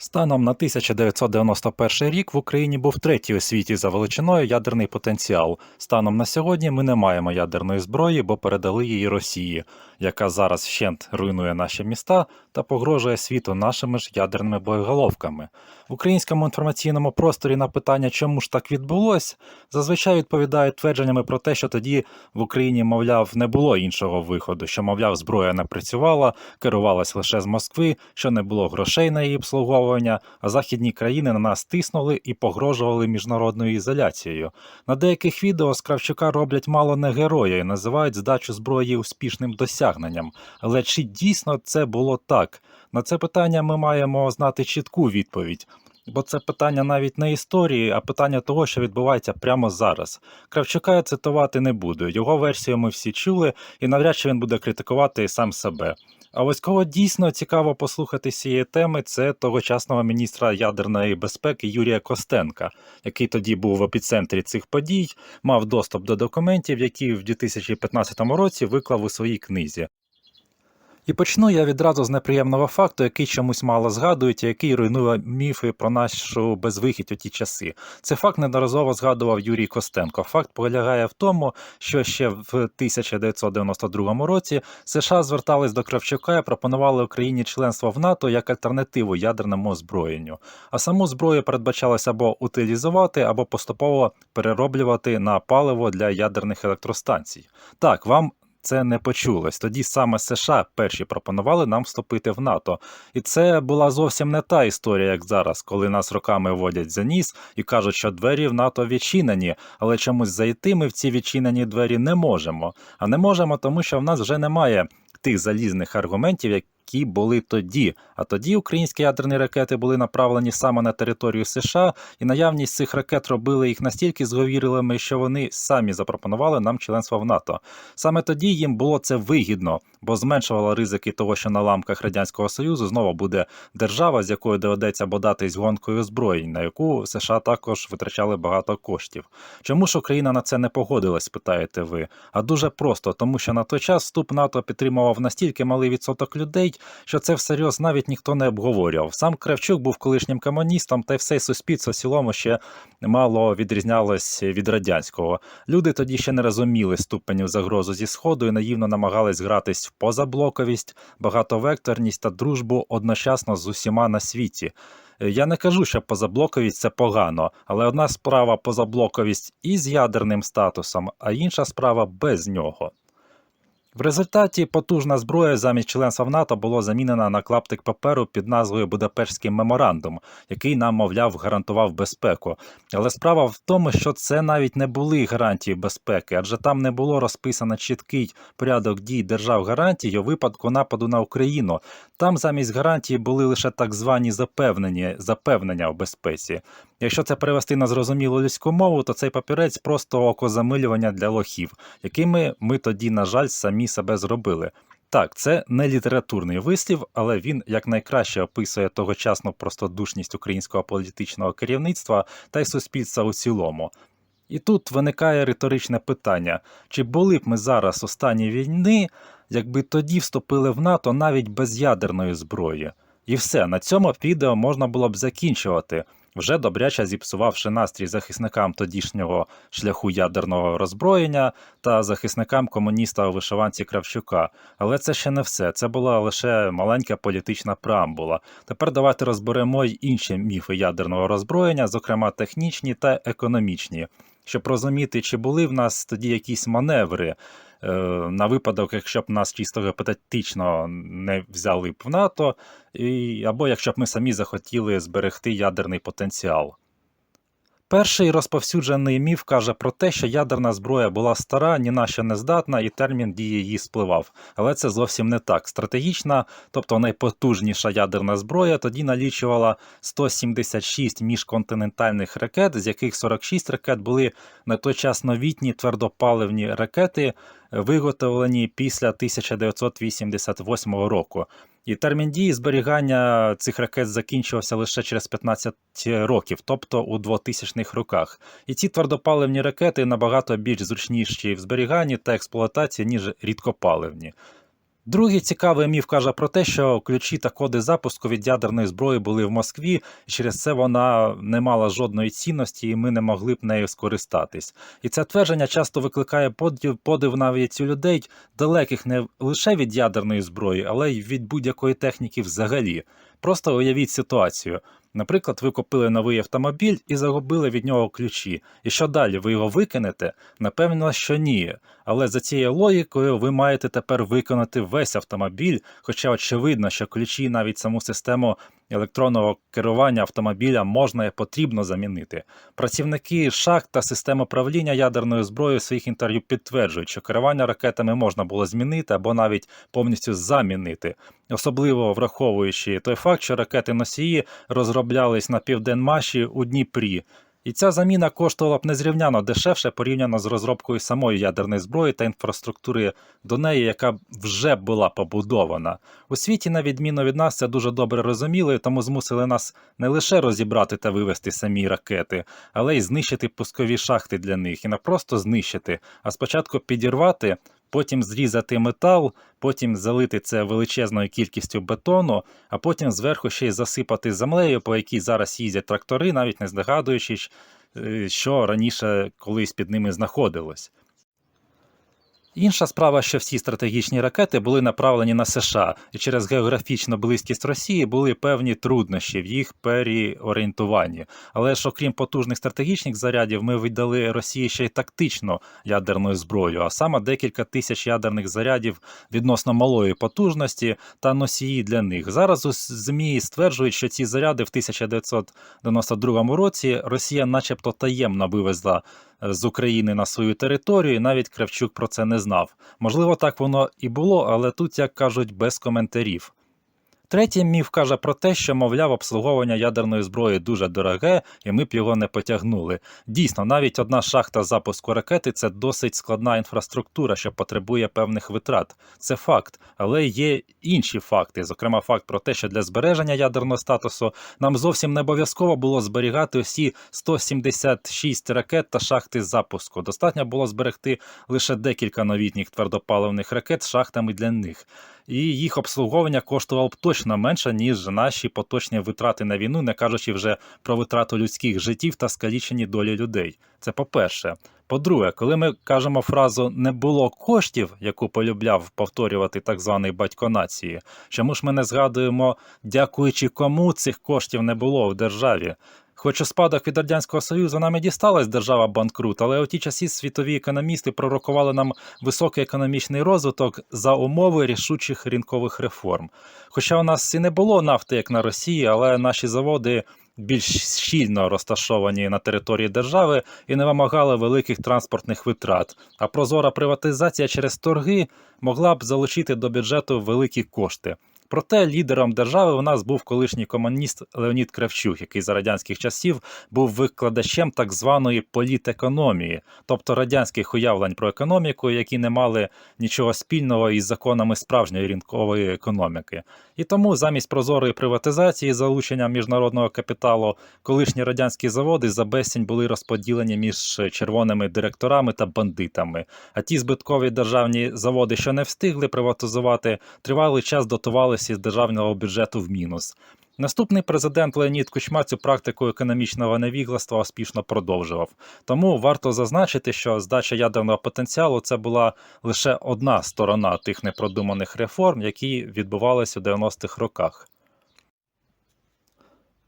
Станом на 1991 рік в Україні був третій у світі за величиною ядерний потенціал. Станом на сьогодні ми не маємо ядерної зброї, бо передали її Росії, яка зараз вщент руйнує наші міста та погрожує світу нашими ж ядерними боєголовками. В українському інформаційному просторі на питання, чому ж так відбулось, зазвичай відповідають твердженнями про те, що тоді в Україні, мовляв, не було іншого виходу, що, мовляв, зброя не працювала, керувалась лише з Москви, що не було грошей на її обслуговування, а західні країни на нас тиснули і погрожували міжнародною ізоляцією. На деяких відео з Кравчука роблять мало не героя і називають здачу зброї успішним досягненням. Але чи дійсно це було так? На це питання ми маємо знати чітку відповідь. Бо це питання навіть не історії, а питання того, що відбувається прямо зараз. Кравчука я цитувати не буду. Його версію ми всі чули, і навряд чи він буде критикувати сам себе. А ось кого дійсно цікаво послухати цієї теми, це тогочасного міністра ядерної безпеки Юрія Костенка, який тоді був в епіцентрі цих подій, мав доступ до документів, які в 2015 році виклав у своїй книзі. І почну я відразу з неприємного факту, який чомусь мало згадують, який руйнує міфи про нашу безвихідь у ті часи. Це факт неодноразово згадував Юрій Костенко. Факт полягає в тому, що ще в 1992 році США звертались до Кравчука і пропонували Україні членство в НАТО як альтернативу ядерному озброєнню. А саму зброю передбачалось або утилізувати, або поступово перероблювати на паливо для ядерних електростанцій. Так, вам це не почулось. Тоді саме США перші пропонували нам вступити в НАТО. І це була зовсім не та історія, як зараз, коли нас роками водять за ніс і кажуть, що двері в НАТО відчинені, але чомусь зайти ми в ці відчинені двері не можемо. А не можемо, тому що в нас вже немає тих залізних аргументів, які були тоді. А тоді українські ядерні ракети були направлені саме на територію США, і наявність цих ракет робили їх настільки зговірливими, що вони самі запропонували нам членство в НАТО. Саме тоді їм було це вигідно, бо зменшувало ризики того, що на ламках радянського союзу знову буде держава, з якою доведеться бодатись гонкою озброєнь, на яку США також витрачали багато коштів. Чому ж Україна на це не погодилась? Питаєте ви? А дуже просто, тому що на той час вступ НАТО підтримував настільки малий відсоток людей, що це всерйоз навіть ніхто не обговорював. Сам Кравчук був колишнім комуністом, та й все суспільство в цілому ще мало відрізнялось від радянського. Люди тоді ще не розуміли ступенів загрозу зі сходу і наївно намагались гратись в позаблоковість, багатовекторність та дружбу одночасно з усіма на світі. Я не кажу, що позаблоковість це погано, але одна справа позаблоковість із ядерним статусом, а інша справа без нього. В результаті потужна зброя замість членства в НАТО було замінена на клаптик паперу під назвою Будапештський меморандум, який нам, мовляв, гарантував безпеку. Але справа в тому, що це навіть не були гарантії безпеки, адже там не було розписано чіткий порядок дій держав гарантій у випадку нападу на Україну. Там замість гарантії були лише так звані запевнення, запевнення в безпеці. Якщо це перевести на зрозумілу людську мову, то цей папірець просто окозамилювання для лохів, якими ми тоді, на жаль, самі себе зробили. Так, це не літературний вислів, але він якнайкраще описує тогочасну простодушність українського політичного керівництва та й суспільства у цілому. І тут виникає риторичне питання: чи були б ми зараз у стані війни, якби тоді вступили в НАТО навіть без ядерної зброї? І все, на цьому відео можна було б закінчувати, вже добряче зіпсувавши настрій захисникам тодішнього шляху ядерного роззброєння та захисникам комуніста у вишиванці Кравчука. Але це ще не все. Це була лише маленька політична преамбула. Тепер давайте розберемо й інші міфи ядерного роззброєння, зокрема технічні та економічні, щоб розуміти, чи були в нас тоді якісь маневри. е, На випадок, якщо б нас чисто гіпотетично не взяли б в НАТО, і, або якщо б ми самі захотіли зберегти ядерний потенціал. Перший розповсюджений міф каже про те, що ядерна зброя була стара, ні на що не здатна, і термін дії її спливав. Але це зовсім не так. Стратегічна, тобто найпотужніша ядерна зброя, тоді налічувала 176 міжконтинентальних ракет, з яких 46 ракет були на той час новітні твердопаливні ракети, виготовлені після 1988 року. І термін дії зберігання цих ракет закінчився лише через 15 років, тобто у 2000-х роках. І ці твердопаливні ракети набагато більш зручніші в зберіганні та експлуатації, ніж рідкопаливні. Другий цікавий міф каже про те, що ключі та коди запуску від ядерної зброї були в Москві, і через це вона не мала жодної цінності, і ми не могли б нею скористатись. І це твердження часто викликає подив, подив навіть у людей, далеких не лише від ядерної зброї, але й від будь-якої техніки взагалі. Просто уявіть ситуацію. Наприклад, ви купили новий автомобіль і загубили від нього ключі. І що далі? Ви його викинете? Напевно, що ні. Але за цією логікою ви маєте тепер виконати весь автомобіль, хоча очевидно, що ключі навіть саму систему електронного керування автомобіля можна і потрібно замінити. Працівники шахт та систем управління ядерною зброєю в своїх інтерв'ю підтверджують, що керування ракетами можна було змінити або навіть повністю замінити, особливо враховуючи той факт, що ракети носії розроблялись на південмаші у Дніпрі. І ця заміна коштувала б незрівняно дешевше порівняно з розробкою самої ядерної зброї та інфраструктури до неї, яка вже була побудована. У світі, на відміну від нас, це дуже добре розуміли, тому змусили нас не лише розібрати та вивести самі ракети, але й знищити пускові шахти для них, і не просто знищити, а спочатку підірвати. Потім зрізати метал, потім залити це величезною кількістю бетону, а потім зверху ще й засипати землею, по якій зараз їздять трактори, навіть не здогадуючи, е, що раніше колись під ними знаходилось. Інша справа, що всі стратегічні ракети були направлені на США, і через географічну близькість Росії були певні труднощі в їх переорієнтуванні. Але ж окрім потужних стратегічних зарядів, ми віддали Росії ще й тактичну ядерну зброю, а саме декілька тисяч ядерних зарядів відносно малої потужності та носії для них. Зараз у ЗМІ стверджують, що ці заряди в 1992 році Росія, начебто, таємно вивезла з України на свою територію, і навіть Кравчук про це не знав. Можливо, так воно і було, але тут, як кажуть, без коментарів. Третій міф каже про те, що, мовляв, обслуговування ядерної зброї дуже дороге, і ми б його не потягнули. Дійсно, навіть одна шахта запуску ракети це досить складна інфраструктура, що потребує певних витрат. Це факт, але є інші факти, зокрема, факт про те, що для збереження ядерного статусу нам зовсім не обов'язково було зберігати усі 176 ракет та шахти запуску. Достатньо було зберегти лише декілька новітніх твердопаливних ракет з шахтами для них і їх обслуговування коштувало б точно менше, ніж наші поточні витрати на війну, не кажучи вже про витрату людських життів та скалічені долі людей. Це по-перше. По-друге, коли ми кажемо фразу не було коштів, яку полюбляв повторювати так званий батько нації, чому ж ми не згадуємо, дякуючи кому цих коштів не було в державі? Хоч у спадок від радянського союзу нам і дісталась держава банкрут, але у ті часи світові економісти пророкували нам високий економічний розвиток за умови рішучих ринкових реформ. Хоча у нас і не було нафти, як на Росії, але наші заводи. Більш щільно розташовані на території держави і не вимагали великих транспортних витрат. А прозора приватизація через торги могла б залучити до бюджету великі кошти. Проте лідером держави у нас був колишній комуніст Леонід Кравчук, який за радянських часів був викладачем так званої політекономії, тобто радянських уявлень про економіку, які не мали нічого спільного із законами справжньої ринкової економіки. І тому замість прозорої приватизації залучення міжнародного капіталу колишні радянські заводи за безцінь були розподілені між червоними директорами та бандитами. А ті збиткові державні заводи, що не встигли приватизувати, тривалий час дотувалися з державного бюджету в мінус. Наступний президент Леонід Кучма цю практику економічного невігластва успішно продовжував. Тому варто зазначити, що здача ядерного потенціалу це була лише одна сторона тих непродуманих реформ, які відбувалися у 90-х роках.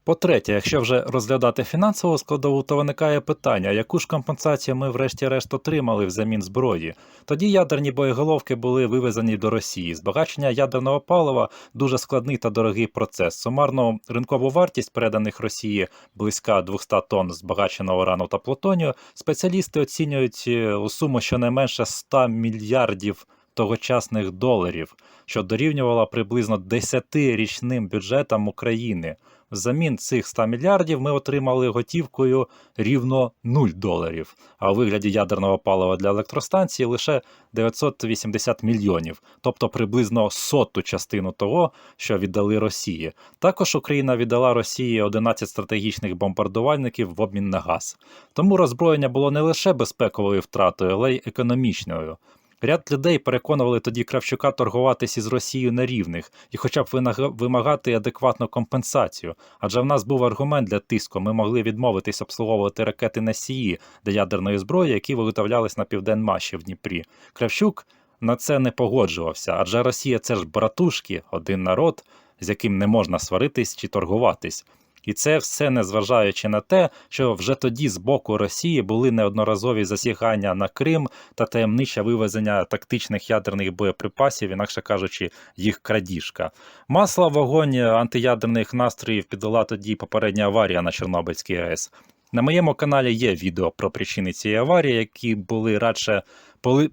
По-третє, якщо вже розглядати фінансову складову, то виникає питання, яку ж компенсацію ми врешті-решт отримали взамін зброї. Тоді ядерні боєголовки були вивезені до Росії. Збагачення ядерного палива дуже складний та дорогий процес. Сумарну ринкову вартість переданих Росії близька 200 тонн збагаченого рану та плутонію. Спеціалісти оцінюють е, у суму щонайменше 100 мільярдів тогочасних доларів, що дорівнювало приблизно 10-річним бюджетам України. Взамін цих 100 мільярдів ми отримали готівкою рівно 0 доларів, а у вигляді ядерного палива для електростанції лише 980 мільйонів, тобто приблизно соту частину того, що віддали Росії. Також Україна віддала Росії 11 стратегічних бомбардувальників в обмін на газ. Тому роззброєння було не лише безпековою втратою, але й економічною. Ряд людей переконували тоді Кравчука торгуватись із Росією на рівних і хоча б вимагати адекватну компенсацію. Адже в нас був аргумент для тиску. Ми могли відмовитись обслуговувати ракети носії для ядерної зброї, які виготовлялись на Південмаші в Дніпрі. Кравчук на це не погоджувався, адже Росія це ж братушки, один народ, з яким не можна сваритись чи торгуватись. І це все незважаючи на те, що вже тоді з боку Росії були неодноразові засігання на Крим та таємниче вивезення тактичних ядерних боєприпасів, інакше кажучи, їх крадіжка. Масла вогонь антиядерних настроїв піддала тоді попередня аварія на Чорнобильській АЕС. На моєму каналі є відео про причини цієї аварії, які були радше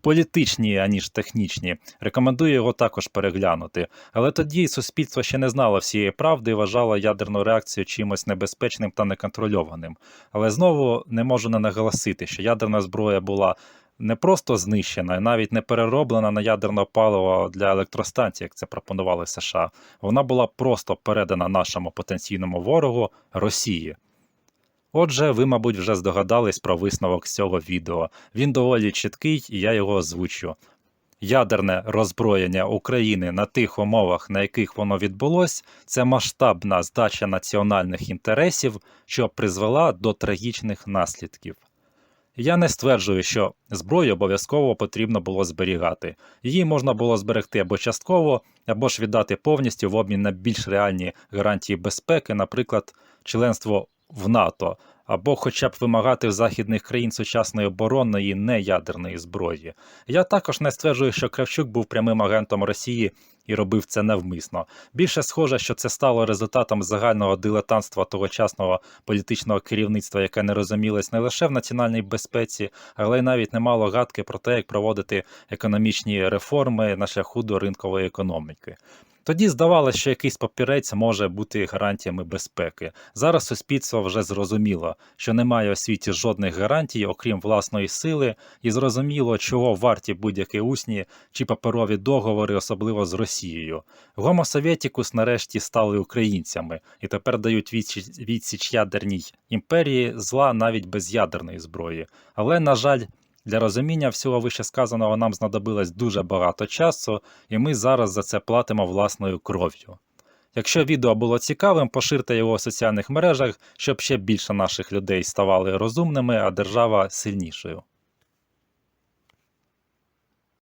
політичні, аніж технічні. Рекомендую його також переглянути. Але тоді суспільство ще не знало всієї правди і вважало ядерну реакцію чимось небезпечним та неконтрольованим. Але знову не можу не наголосити, що ядерна зброя була не просто знищена, і навіть не перероблена на ядерне паливо для електростанцій, як це пропонували США. Вона була просто передана нашому потенційному ворогу Росії. Отже, ви, мабуть, вже здогадались про висновок з цього відео. Він доволі чіткий, і я його озвучу. Ядерне роззброєння України на тих умовах, на яких воно відбулось, це масштабна здача національних інтересів, що призвела до трагічних наслідків. Я не стверджую, що зброю обов'язково потрібно було зберігати. Її можна було зберегти або частково, або ж віддати повністю в обмін на більш реальні гарантії безпеки, наприклад, членство в НАТО, або хоча б вимагати в західних країн сучасної оборонної неядерної зброї. Я також не стверджую, що Кравчук був прямим агентом Росії і робив це навмисно. Більше схоже, що це стало результатом загального дилетантства тогочасного політичного керівництва, яке не розумілось не лише в національній безпеці, але й навіть не мало гадки про те, як проводити економічні реформи на шляху до ринкової економіки. Тоді здавалося, що якийсь папірець може бути гарантіями безпеки. Зараз суспільство вже зрозуміло, що немає у світі жодних гарантій, окрім власної сили, і зрозуміло, чого варті будь-які усні чи паперові договори, особливо з Росією. Гомо Совєтікус нарешті стали українцями і тепер дають відсіч, відсіч ядерній імперії зла навіть без ядерної зброї. Але, на жаль, для розуміння всього вищесказаного нам знадобилось дуже багато часу, і ми зараз за це платимо власною кров'ю. Якщо відео було цікавим, поширте його у соціальних мережах, щоб ще більше наших людей ставали розумними, а держава сильнішою.